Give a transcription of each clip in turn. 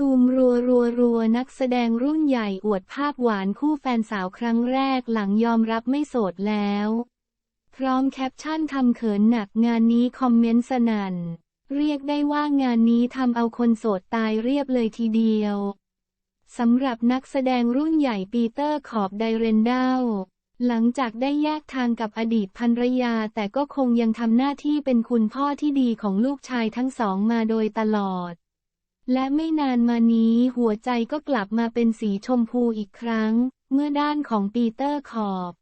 ซูมรัวรัวรัวนักแสดงรุ่นใหญ่อวดภาพหวานคู่แฟนสาวครั้งแรกหลังยอมรับไม่โสดแล้ว พร้อมแคปชั่นทำเขินหนักงานนี้คอมเมนต์สนั่น เรียกได้ว่างานนี้ทำเอาคนโสดตายเรียบเลยทีเดียว สำหรับนักแสดงรุ่นใหญ่ปีเตอร์ขอบไดเรนเดลหลังจากได้แยกทางกับอดีตภรรยาแต่ก็คงยังทำหน้าที่เป็นคุณพ่อที่ดีของลูกชายทั้งสองมาโดยตลอด และไม่นานมานี้หัวใจก็กลับมาเป็นสีชมพูอีกครั้ง เมื่อด้านของปีเตอร์ขอบ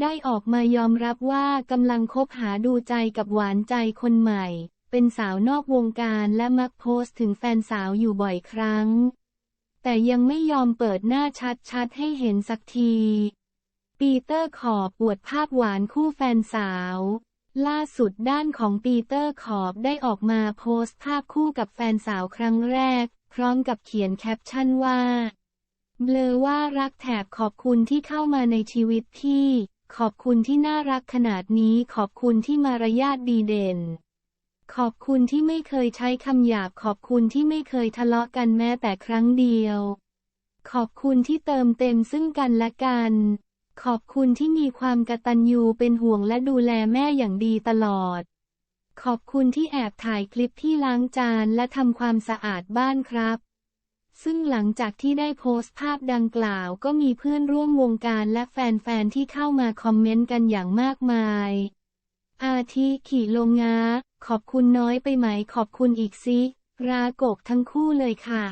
ได้ออกมายอมรับว่ากำลังคบหาดูใจกับหวานใจคนใหม่ เป็นสาวนอกวงการและมักโพสต์ถึงแฟนสาวอยู่บ่อยครั้ง แต่ยังไม่ยอมเปิดหน้าชัดๆให้เห็นสักที ปีเตอร์ขอบอวดภาพหวานคู่แฟนสาว ล่าสุดด้านของปีเตอร์ขอบได้ออกมาโพสต์ภาพคู่กับแฟนสาวครั้งแรก พร้อมกับเขียนแคปชั่นว่า เบลอว่ารักแถบขอบคุณที่เข้ามาในชีวิตพี่ ขอบคุณที่น่ารักขนาดนี้ขอบคุณที่มารยาทดีเด่น ขอบคุณที่ไม่เคยใช้คำหยาบขอบคุณที่ไม่เคยทะเลาะกันแม้แต่ครั้งเดียว ขอบคุณที่เติมเต็มซึ่งกันและกัน ขอบคุณที่มีความกตัญญูเป็นห่วงและดูแลแม่อย่างดีตลอด ขอบคุณที่แอบถ่ายคลิปที่ล้างจานและทำความสะอาดบ้านครับ ซึ่งหลังจากที่ได้โพสต์ภาพดังกล่าวก็มีเพื่อนร่วมวงการและแฟนๆที่เข้ามาคอมเมนต์กันอย่างมากมาย อาทิขี่ลงงาขอบคุณน้อยไปไหมขอบคุณอีกสิรากกทั้งคู่เลยค่ะ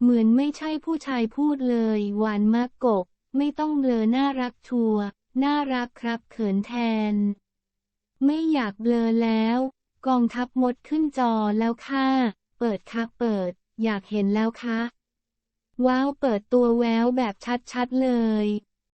เหมือนไม่ใช่ผู้ชายพูดเลย หวานมากกก ไม่ต้องเบลอน่ารักทัวร์น่ารักครับเขินแทน ไม่อยากเบลอแล้ว กองทัพมดขึ้นจอแล้วค่ะ เปิดค่ะเปิด อยากเห็นแล้วค่ะ ว้าวเปิดตัวแววแบบชัดๆเลย